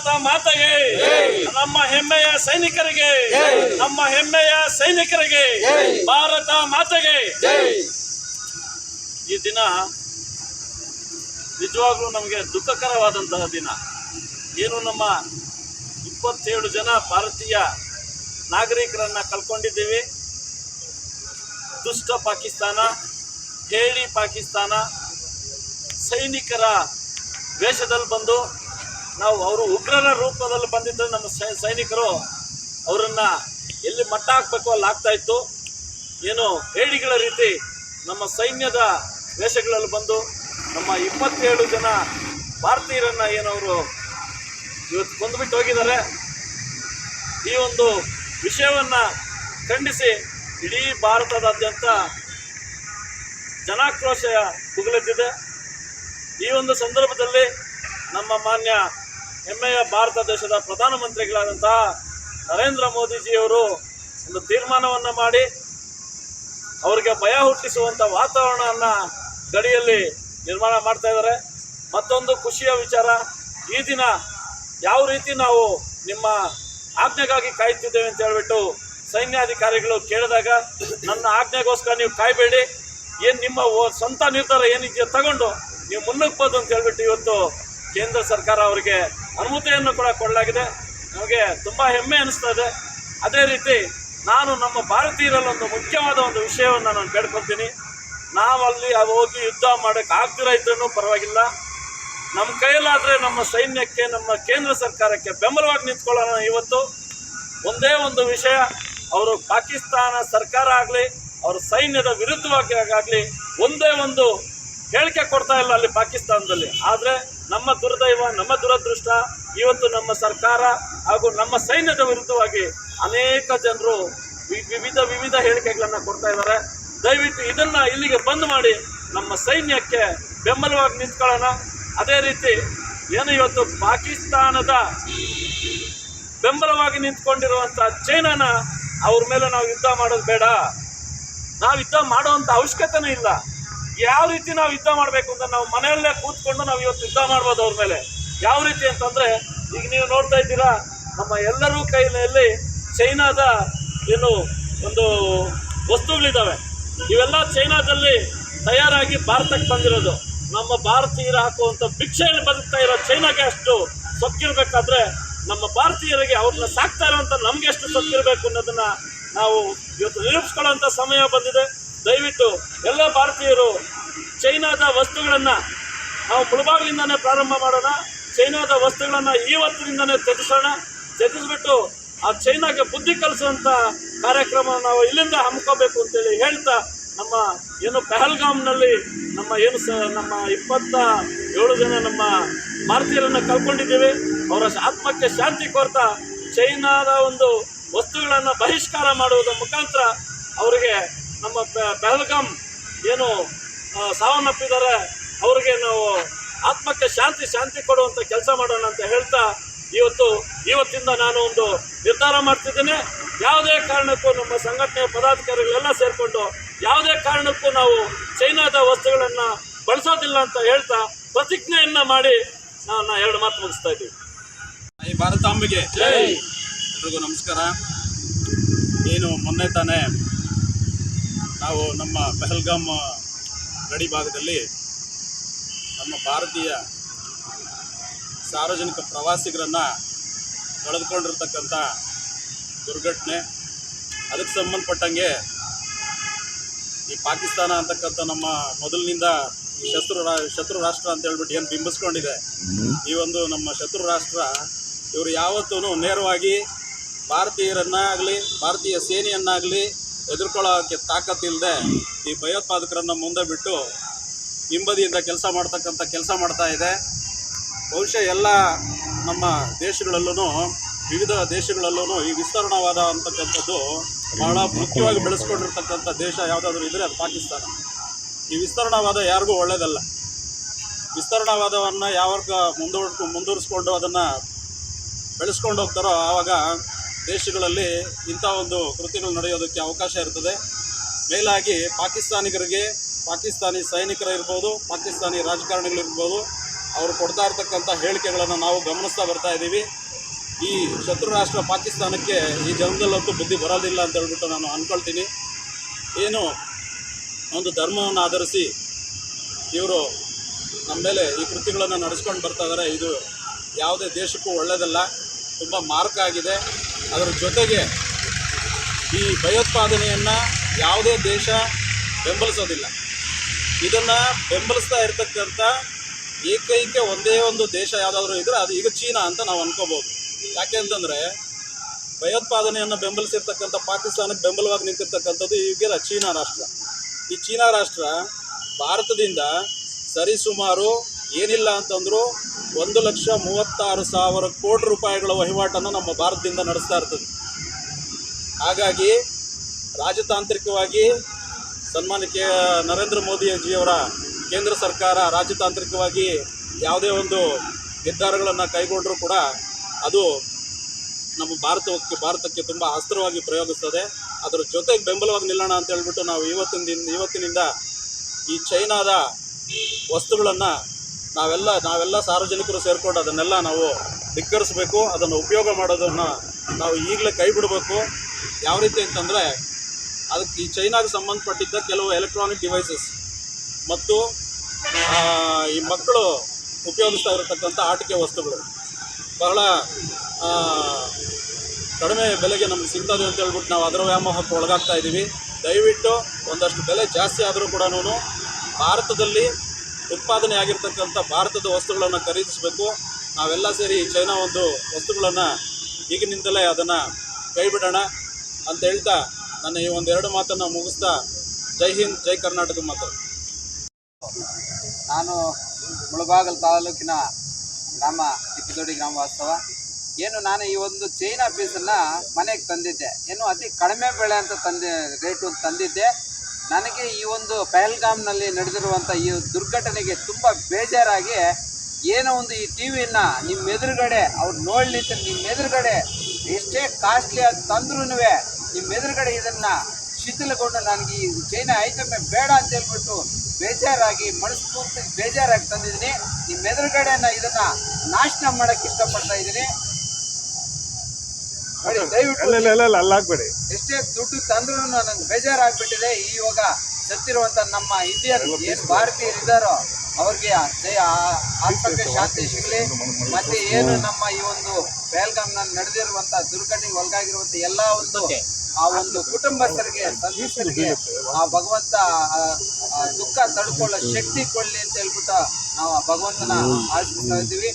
ಭಾರತ ಮಾತೆಗೆ. ನಮ್ಮ ಹೆಮ್ಮೆಯ ಸೈನಿಕರಿಗೆ. ನಮ್ಮ ಹೆಮ್ಮೆಯ ಸೈನಿಕರಿಗೆ. ಭಾರತ ಮಾತೆಗೆ. ಈ ದಿನ ನಿಜವಾಗ್ಲೂ ನಮಗೆ ದುಃಖಕರವಾದಂತಹ ದಿನ. ಏನು ನಮ್ಮ ಇಪ್ಪತ್ತೇಳು ಜನ ಭಾರತೀಯ ನಾಗರಿಕರನ್ನ ಕಳ್ಕೊಂಡಿದ್ದೇವೆ. ದುಷ್ಟ ಪಾಕಿಸ್ತಾನ ಹೇಳಿ ಪಾಕಿಸ್ತಾನ, ಸೈನಿಕರ ವೇಷದಲ್ಲಿ ಬಂದು ನಾವು ಅವರು ಉಗ್ರರ ರೂಪದಲ್ಲಿ ಬಂದಿದ್ದರೆ ನಮ್ಮ ಸೈನಿಕರು ಅವರನ್ನು ಎಲ್ಲಿ ಮಟ್ಟ ಹಾಕಬೇಕು ಅಲ್ಲಿ ಆಗ್ತಾ ಇತ್ತು. ಏನು ಹೇಡಿಗಳ ರೀತಿ ನಮ್ಮ ಸೈನ್ಯದ ವೇಷಗಳಲ್ಲಿ ಬಂದು ನಮ್ಮ ಇಪ್ಪತ್ತೇಳು ಜನ ಭಾರತೀಯರನ್ನು ಏನವರು ಇವತ್ತು ಕೊಂದುಬಿಟ್ಟು ಹೋಗಿದ್ದಾರೆ. ಈ ಒಂದು ವಿಷಯವನ್ನು ಖಂಡಿಸಿ ಇಡೀ ಭಾರತದಾದ್ಯಂತ ಜನಾಕ್ರೋಶ ಕುಗಲೆದ್ದಿದೆ. ಈ ಒಂದು ಸಂದರ್ಭದಲ್ಲಿ ನಮ್ಮ ಮಾನ್ಯ ಹೆಮ್ಮೆಯ ಭಾರತ ದೇಶದ ಪ್ರಧಾನಮಂತ್ರಿಗಳಾದಂತಹ ನರೇಂದ್ರ ಮೋದಿಜಿಯವರು ಒಂದು ತೀರ್ಮಾನವನ್ನು ಮಾಡಿ ಅವರಿಗೆ ಭಯ ಹುಟ್ಟಿಸುವಂಥ ವಾತಾವರಣವನ್ನು ಗಡಿಯಲ್ಲಿ ನಿರ್ಮಾಣ ಮಾಡ್ತಾ ಇದ್ದಾರೆ. ಮತ್ತೊಂದು ಖುಷಿಯ ವಿಚಾರ, ಈ ದಿನ ಯಾವ ರೀತಿ ನಾವು ನಿಮ್ಮ ಆಜ್ಞೆಗಾಗಿ ಕಾಯ್ತಿದ್ದೇವೆ ಅಂತ ಹೇಳ್ಬಿಟ್ಟು ಸೈನ್ಯಾಧಿಕಾರಿಗಳು ಕೇಳಿದಾಗ, ನನ್ನ ಆಜ್ಞೆಗೋಸ್ಕರ ನೀವು ಕಾಯಬೇಡಿ, ಏನು ನಿಮ್ಮ ಸ್ವಂತ ನಿರ್ಧಾರ ಏನಿದೆಯೋ ತಗೊಂಡು ನೀವು ಮುನ್ನುಗ್ಬೋದು ಅಂತ ಹೇಳ್ಬಿಟ್ಟು ಇವತ್ತು ಕೇಂದ್ರ ಸರ್ಕಾರ ಅವರಿಗೆ ಅನುಮತಿಯನ್ನು ಕೂಡ ಕೊಡಲಾಗಿದೆ. ನಮಗೆ ತುಂಬ ಹೆಮ್ಮೆ ಅನಿಸ್ತಾ ಇದೆ ಅದೇ ರೀತಿ ನಾನು ನಮ್ಮ ಭಾರತೀಯರಲ್ಲಿ ಒಂದು ಮುಖ್ಯವಾದ ಒಂದು ವಿಷಯವನ್ನು ನಾನು ಬೇಡ್ಕೊತೀನಿ ನಾವು ಅಲ್ಲಿ ಹೋಗಿ ಯುದ್ಧ ಮಾಡೋಕ್ಕೆ ಆಗ್ದಿರ ಇದ್ರೂ ಪರವಾಗಿಲ್ಲ. ನಮ್ಮ ಕೈಯಲ್ಲಾದರೆ ನಮ್ಮ ಸೈನ್ಯಕ್ಕೆ, ನಮ್ಮ ಕೇಂದ್ರ ಸರ್ಕಾರಕ್ಕೆ ಬೆಂಬಲವಾಗಿ ನಿಂತ್ಕೊಳ್ಳೋಣ ಇವತ್ತು. ಒಂದೇ ಒಂದು ವಿಷಯ, ಅವರು ಪಾಕಿಸ್ತಾನ ಸರ್ಕಾರ ಆಗಲಿ, ಅವರ ಸೈನ್ಯದ ವಿರುದ್ಧವಾಗಿ ಆಗಲಿ ಒಂದೇ ಒಂದು ಹೇಳಿಕೆ ಕೊಡ್ತಾ ಇಲ್ಲ ಅಲ್ಲಿ ಪಾಕಿಸ್ತಾನದಲ್ಲಿ. ಆದರೆ ನಮ್ಮ ದುರ್ದೈವ, ನಮ್ಮ ದುರದೃಷ್ಟ, ಇವತ್ತು ನಮ್ಮ ಸರ್ಕಾರ ಹಾಗೂ ನಮ್ಮ ಸೈನ್ಯದ ವಿರುದ್ಧವಾಗಿ ಅನೇಕ ಜನರು ವಿವಿಧ ವಿವಿಧ ಹೇಳಿಕೆಗಳನ್ನು ಕೊಡ್ತಾ ಇದ್ದಾರೆ. ದಯವಿಟ್ಟು ಇದನ್ನ ಇಲ್ಲಿಗೆ ಬಂದ್ ಮಾಡಿ ನಮ್ಮ ಸೈನ್ಯಕ್ಕೆ ಬೆಂಬಲವಾಗಿ ನಿಂತ್ಕೊಳ್ಳೋಣ. ಅದೇ ರೀತಿ ಏನು ಇವತ್ತು ಪಾಕಿಸ್ತಾನದ ಬೆಂಬಲವಾಗಿ ನಿಂತ್ಕೊಂಡಿರುವಂಥ ಚೈನಾನ ಅವ್ರ ಮೇಲೆ ನಾವು ಯುದ್ಧ ಮಾಡೋದು ಬೇಡ. ನಾವು ಯುದ್ಧ ಮಾಡುವಂಥ ಅವಶ್ಯಕತೆನೇ ಇಲ್ಲ. ಯಾವ ರೀತಿ ನಾವು ಯುದ್ಧ ಮಾಡಬೇಕು ಅಂತ ನಾವು ಮನೆಯಲ್ಲೇ ಕೂತ್ಕೊಂಡು ನಾವು ಇವತ್ತು ಯುದ್ಧ ಮಾಡ್ಬೋದು ಅವ್ರ ಮೇಲೆ? ಯಾವ ರೀತಿ ಅಂತಂದ್ರೆ, ಈಗ ನೀವು ನೋಡ್ತಾ ಇದ್ದೀರಾ, ನಮ್ಮ ಎಲ್ಲರೂ ಕೈಯಲ್ಲಿ ಚೈನಾದ ಏನು ಒಂದು ವಸ್ತುಗಳಿದ್ದಾವೆ. ಇವೆಲ್ಲ ಚೈನಾದಲ್ಲಿ ತಯಾರಾಗಿ ಭಾರತಕ್ಕೆ ಬಂದಿರೋದು. ನಮ್ಮ ಭಾರತೀಯರು ಹಾಕುವಂಥ ಭಿಕ್ಷೆಯಲ್ಲಿ ಬದುಕ್ತಾ ಇರೋ ಚೈನಾಗೆ ಅಷ್ಟು ಸೊಕ್ಕಿರ್ಬೇಕಾದ್ರೆ, ನಮ್ಮ ಭಾರತೀಯರಿಗೆ ಅವ್ರನ್ನ ಸಾಕ್ತಾ ಇರೋವಂಥ ನಮಗೆ ಎಷ್ಟು ಸೊಕ್ಕಿರಬೇಕು ಅನ್ನೋದನ್ನ ನಾವು ಇವತ್ತು ನಿರೂಪಿಸ್ಕೊಳ್ಳೋಂಥ ಸಮಯ ಬಂದಿದೆ. ದಯವಿಟ್ಟು ಎಲ್ಲ ಭಾರತೀಯರು ಚೈನಾದ ವಸ್ತುಗಳನ್ನು ನಾವು ಮುಳುಬಾಗಿಲಿಂದನೇ ಪ್ರಾರಂಭ ಮಾಡೋಣ. ಚೈನಾದ ವಸ್ತುಗಳನ್ನು ಇವತ್ತಿನಿಂದನೇ ತ್ಯಜಿಸೋಣ. ತ್ಯಜಿಸ್ಬಿಟ್ಟು ಆ ಚೈನಾಗೆ ಬುದ್ಧಿ ಕಲಿಸುವಂಥ ಕಾರ್ಯಕ್ರಮ ನಾವು ಇಲ್ಲಿಂದ ಹಮ್ಮಿಕೋಬೇಕು ಅಂತೇಳಿ ಹೇಳ್ತಾ ನಮ್ಮ ಏನು ಪೆಹಲ್ಗಾಮ್ನಲ್ಲಿ ನಮ್ಮ ಏನು ಸ ನಮ್ಮ ಇಪ್ಪತ್ತ ಏಳು ಜನ ನಮ್ಮ ಭಾರತೀಯರನ್ನು ಕಳ್ಕೊಂಡಿದ್ದೀವಿ. ಅವರ ಆತ್ಮಕ್ಕೆ ಶಾಂತಿ ಕೋರ್ತಾ ಚೈನಾದ ಒಂದು ವಸ್ತುಗಳನ್ನು ಬಹಿಷ್ಕಾರ ಮಾಡುವುದರ ಮುಖಾಂತರ ಅವರಿಗೆ ನಮ್ಮ ಪೆಹಲ್ಗಾಮ್ ಏನು ಸಾವನ್ನಪ್ಪಿದ್ದಾರೆ ಅವರಿಗೆ ನಾವು ಆತ್ಮಕ್ಕೆ ಶಾಂತಿ ಶಾಂತಿ ಕೊಡುವಂಥ ಕೆಲಸ ಮಾಡೋಣ ಅಂತ ಹೇಳ್ತಾ ಇವತ್ತು ಇವತ್ತಿಂದ ನಾನು ಒಂದು ನಿರ್ಧಾರ ಮಾಡ್ತಿದ್ದೇನೆ. ಯಾವುದೇ ಕಾರಣಕ್ಕೂ ನಮ್ಮ ಸಂಘಟನೆಯ ಪದಾಧಿಕಾರಿಗಳೆಲ್ಲ ಸೇರಿಕೊಂಡು ಯಾವುದೇ ಕಾರಣಕ್ಕೂ ನಾವು ಚೈನಾದ ವಸ್ತುಗಳನ್ನು ಬಳಸೋದಿಲ್ಲ ಅಂತ ಹೇಳ್ತಾ ಪ್ರತಿಜ್ಞೆಯನ್ನ ಮಾಡಿ ನಾನು ಎರಡು ಮಾತು ಮುಗಿಸ್ತಾ ಇದ್ದೀವಿ ಈ ಭಾರತಾಂಬೆಗೆ ಎಲ್ರಿಗೂ ನಮಸ್ಕಾರ. ಏನು ಮೊನ್ನೆ ತಾನೇ ನಾವು ನಮ್ಮ ಪೆಹಲ್ಗಾಮ್ ಗಡಿ ಭಾಗದಲ್ಲಿ ನಮ್ಮ ಭಾರತೀಯ ಸಾರ್ವಜನಿಕ ಪ್ರವಾಸಿಗರನ್ನು ಕಳೆದುಕೊಂಡಿರ್ತಕ್ಕಂಥ ದುರ್ಘಟನೆ. ಅದಕ್ಕೆ ಸಂಬಂಧಪಟ್ಟಂಗೆ ಈ ಪಾಕಿಸ್ತಾನ ಅಂತಕ್ಕಂಥ ನಮ್ಮ ಮೊದಲಿನಿಂದ ಶತ್ರು ರಾ, ಶತ್ರು ರಾಷ್ಟ್ರ ಅಂತ ಹೇಳ್ಬಿಟ್ಟು ಏನು ಬಿಂಬಿಸ್ಕೊಂಡಿದೆ. ಈ ಒಂದು ನಮ್ಮ ಶತ್ರು ರಾಷ್ಟ್ರ ಇವರು ಯಾವತ್ತೂ ನೇರವಾಗಿ ಭಾರತೀಯರನ್ನಾಗಲಿ, ಭಾರತೀಯ ಸೇನೆಯನ್ನಾಗಲಿ ಎದುರ್ಕೊಳ್ಳೋಕ್ಕೆ ತಾಕತ್ತಿಲ್ಲದೆ ಈ ಭಯೋತ್ಪಾದಕರನ್ನು ಮುಂದೆ ಬಿಟ್ಟು ಹಿಂಬದಿಯಿಂದ ಕೆಲಸ ಮಾಡ್ತಕ್ಕಂಥ ಕೆಲಸ ಮಾಡ್ತಾ ಇದೆ. ಬಹುಶಃ ಎಲ್ಲ ನಮ್ಮ ದೇಶಗಳಲ್ಲೂ ವಿವಿಧ ದೇಶಗಳಲ್ಲೂ ಈ ವಿಸ್ತರಣವಾದ ಅಂತಕ್ಕಂಥದ್ದು ಬಹಳ ಮುಖ್ಯವಾಗಿ ಬೆಳೆಸ್ಕೊಂಡಿರ್ತಕ್ಕಂಥ ದೇಶ ಯಾವುದಾದ್ರೂ ಇದ್ದರೆ ಅದು ಪಾಕಿಸ್ತಾನ. ಈ ವಿಸ್ತರಣವಾದ ಯಾರಿಗೂ ಒಳ್ಳೆಯದಲ್ಲ ವಿಸ್ತರಣವಾದವನ್ನು ಯಾವಾಗ ಮುಂದುವರ್ಸ್ಕೊ ಮುಂದುವರಿಸ್ಕೊಂಡು ಅದನ್ನು ಬೆಳೆಸ್ಕೊಂಡು ಹೋಗ್ತಾರೋ ಆವಾಗ ದೇಶಗಳಲ್ಲಿ ಇಂಥ ಒಂದು ಕೃತಿಗಳು ನಡೆಯೋದಕ್ಕೆ ಅವಕಾಶ ಇರ್ತದೆ. ಮೇಲಾಗಿ ಪಾಕಿಸ್ತಾನಿಗರಿಗೆ, ಪಾಕಿಸ್ತಾನಿ ಸೈನಿಕರಿರ್ಬೋದು ಪಾಕಿಸ್ತಾನಿ ರಾಜಕಾರಣಿಗಳಿರ್ಬೋದು ಅವರು ಕೊಡ್ತಾ ಇರ್ತಕ್ಕಂಥ ಹೇಳಿಕೆಗಳನ್ನು ನಾವು ಗಮನಿಸ್ತಾ ಬರ್ತಾ ಇದ್ದೀವಿ. ಈ ಶತ್ರು ರಾಷ್ಟ್ರ ಪಾಕಿಸ್ತಾನಕ್ಕೆ ಈ ಜನ್ಮದಲ್ಲಂತೂ ಬುದ್ಧಿ ಬರೋದಿಲ್ಲ ಅಂತ ಹೇಳ್ಬಿಟ್ಟು ನಾನು ಅಂದ್ಕೊಳ್ತೀನಿ ಏನು ಒಂದು ಧರ್ಮವನ್ನು ಆಧರಿಸಿ ಇವರು ನಮ್ಮ ಮೇಲೆ ಈ ಕೃತಿಗಳನ್ನು ನಡೆಸ್ಕೊಂಡು ಬರ್ತಾ ಇದ್ದಾರೆ ಇದು ಯಾವುದೇ ದೇಶಕ್ಕೂ ಒಳ್ಳೆಯದಲ್ಲ ತುಂಬ ಮಾರಕ ಆಗಿದೆ. ಅದರ ಜೊತೆಗೆ ಈ ಭಯೋತ್ಪಾದನೆಯನ್ನು ಯಾವುದೇ ದೇಶ ಬೆಂಬಲಿಸೋದಿಲ್ಲ. ಇದನ್ನು ಬೆಂಬಲಿಸ್ತಾ ಇರತಕ್ಕಂಥ ಏಕೈಕ ಒಂದೇ ಒಂದು ದೇಶ ಯಾವುದಾದ್ರೂ ಇದ್ದರೆ ಅದು ಈಗ ಚೀನಾ ಅಂತ ನಾವು ಅನ್ಕೋಬೋದು. ಯಾಕೆ ಅಂತಂದರೆ ಭಯೋತ್ಪಾದನೆಯನ್ನು ಬೆಂಬಲಿಸಿರ್ತಕ್ಕಂಥ ಪಾಕಿಸ್ತಾನಕ್ಕೆ ಬೆಂಬಲವಾಗಿ ನಿಂತಿರ್ತಕ್ಕಂಥದ್ದು ಈಗ ಚೀನಾ ರಾಷ್ಟ್ರ. ಈ ಚೀನಾ ರಾಷ್ಟ್ರ ಭಾರತದಿಂದ ಸರಿಸುಮಾರು ಏನಿಲ್ಲ ಅಂತಂದರೂ ಒಂದು ಲಕ್ಷ ಮೂವತ್ತಾರು ಸಾವಿರ ಕೋಟಿ ರೂಪಾಯಿಗಳ ವಹಿವಾಟನ್ನು ನಮ್ಮ ಭಾರತದಿಂದ ನಡೆಸ್ತಾ ಇರ್ತದೆ. ಹಾಗಾಗಿ ರಾಜತಾಂತ್ರಿಕವಾಗಿ ಸನ್ಮಾನ್ಯ ನರೇಂದ್ರ ಮೋದಿಜಿಯವರ ಕೇಂದ್ರ ಸರ್ಕಾರ ರಾಜತಾಂತ್ರಿಕವಾಗಿ ಯಾವುದೇ ಒಂದು ನಿರ್ಧಾರಗಳನ್ನು ಕೈಗೊಂಡರೂ ಕೂಡ ಅದು ನಮ್ಮ ಭಾರತಕ್ಕೆ ಭಾರತಕ್ಕೆ ತುಂಬ ಅಸ್ತ್ರವಾಗಿ ಪ್ರಯೋಗಿಸ್ತದೆ. ಅದರ ಜೊತೆಗೆ ಬೆಂಬಲವಾಗಿ ನಿಲ್ಲೋಣ ಅಂತ ಹೇಳ್ಬಿಟ್ಟು ನಾವು ಇವತ್ತಿನ ಇವತ್ತಿನಿಂದ ಈ ಚೈನಾದ ವಸ್ತುಗಳನ್ನು ನಾವೆಲ್ಲ ನಾವೆಲ್ಲ ಸಾರ್ವಜನಿಕರು ಸೇರಿಕೊಂಡು ಅದನ್ನೆಲ್ಲ ನಾವು ಧಿಕ್ಕರಿಸಬೇಕು, ಅದನ್ನು ಉಪಯೋಗ ಮಾಡೋದನ್ನು ನಾವು ಈಗಲೇ ಕೈ ಬಿಡಬೇಕು ಯಾವ ರೀತಿ ಅಂತಂದರೆ, ಅದಕ್ಕೆ ಈ ಚೈನಾಗೆ ಸಂಬಂಧಪಟ್ಟಿದ್ದ ಕೆಲವು ಎಲೆಕ್ಟ್ರಾನಿಕ್ ಡಿವೈಸಸ್ ಮತ್ತು ಈ ಮಕ್ಕಳು ಉಪಯೋಗಿಸ್ತಾ ಇರತಕ್ಕಂಥ ಆಟಿಕೆ ವಸ್ತುಗಳು. ಬಹಳ ಕಡಿಮೆ ಬೆಲೆಗೆ ನಮ್ಗೆ ಸಿಗ್ತದೆ ಅಂತ ಹೇಳ್ಬಿಟ್ಟು ನಾವು ಅದರ ವ್ಯಾಮೋಹಕ್ಕೆ ಒಳಗಾಗ್ತಾ ಇದ್ದೀವಿ ದಯವಿಟ್ಟು ಒಂದಷ್ಟು ಬೆಲೆ ಜಾಸ್ತಿ ಆದರೂ ಕೂಡ ಭಾರತದಲ್ಲಿ ಉತ್ಪಾದನೆ ಆಗಿರ್ತಕ್ಕಂಥ ಭಾರತದ ವಸ್ತುಗಳನ್ನು ಖರೀದಿಸಬೇಕು. ನಾವೆಲ್ಲ ಸೇರಿ ಚೈನಾ ಒಂದು ವಸ್ತುಗಳನ್ನು ಈಗಿನಿಂದಲೇ ಅದನ್ನು ಕೈ ಬಿಡೋಣ ಅಂತ ಹೇಳ್ತಾ ನನ್ನ ಈ ಒಂದೆರಡು ಮಾತನ್ನು ಮುಗಿಸ್ತಾ ಜೈ ಹಿಂದ್, ಜೈ ಕರ್ನಾಟಕ ಮಾತು ನಾನು ಮುಳಬಾಗಲ್ ತಾಲೂಕಿನ ಗ್ರಾಮ ತಿಪ್ಪದೊಡ್ಡಿ ಗ್ರಾಮ ವಾಸ್ತವ ಏನು ನಾನು ಈ ಒಂದು ಚೈನಾ ಪೀಸನ್ನು ಮನೆಗೆ ತಂದಿದ್ದೆ. ಏನು ಅತಿ ಕಡಿಮೆ ಬೆಳೆ ಅಂತ ತಂದೆ ರೇಟು ತಂದಿದ್ದೆ. ನನಗೆ ಈ ಒಂದು ಪಹಲ್ಗಾಮ್ನಲ್ಲಿ ನಡೆದಿರುವಂಥ ಈ ದುರ್ಘಟನೆಗೆ ತುಂಬ ಬೇಜಾರಾಗಿ ಏನೋ ಒಂದು ಈ ಟಿ ವಿನ ನಿಮ್ಮ ಎದುರುಗಡೆ ಅವ್ರು ಅಂತ ನಿಮ್ಮ ಎದುರುಗಡೆ ಎಷ್ಟೇ ಕಾಸ್ಟ್ಲಿ ಆಗಿ ತಂದ್ರೂ ನಿಮ್ಮ ಎದುರುಗಡೆ ಇದನ್ನು ಶಿಥಿಲಗೊಂಡು ನನಗೆ ಈ ಚೈನಾ ಐಟಮೇ ಬೇಡ ಅಂತ ಹೇಳ್ಬಿಟ್ಟು ಬೇಜಾರಾಗಿ ಮನಸ್ಫೂರ್ತಿ ಬೇಜಾರಾಗಿ ತಂದಿದ್ದೀನಿ. ನಿಮ್ಮ ಎದುರುಗಡೆನ ಇದನ್ನ ನಾಶನ ಮಾಡಕ್ಕೆ ಇಷ್ಟಪಡ್ತಾ ಇದ್ದೀನಿ. ನೋಡಿ ದಯವಿಟ್ಟು ಎಷ್ಟೇ ದುಡ್ಡು ತಂದ್ರೂ ನನಗೆ ಬೇಜಾರಾಗ್ಬಿಟ್ಟಿದೆ. ಇವಾಗ ಸತ್ತಿರುವಂತ ನಮ್ಮ ಇಂಡಿಯನ್ ಏನು ಭಾರತೀಯರಿದ್ದಾರೋ ಅವ್ರಿಗೆ ಆತ್ಮಕ್ಕೆ ಶಾಂತಿ ಸಿಗಲಿ. ಮತ್ತೆ ಏನು ನಮ್ಮ ಈ ಒಂದು ಬೆಲ್ಗಾಮ್ನಲ್ಲಿ ನಡೆದಿರುವಂತ ದುರ್ಘಟನೆಗೆ ಒಳಗಾಗಿರುವಂತ ಎಲ್ಲ ಒಂದು ಆ ಒಂದು ಕುಟುಂಬಸ್ಥರಿಗೆ ಸಂತ್ರಸ್ತರಿಗೆ ಆ ಭಗವಂತ ದುಃಖ ತಡ್ಕೊಳ್ಳೋ ಶಕ್ತಿ ಕೊಡಲಿ ಅಂತ ಹೇಳ್ಬಿಟ್ಟು ನಾವು ಆ ಭಗವಂತನ ಆಶಿಸ್ತಾ ಇದ್ದೀವಿ.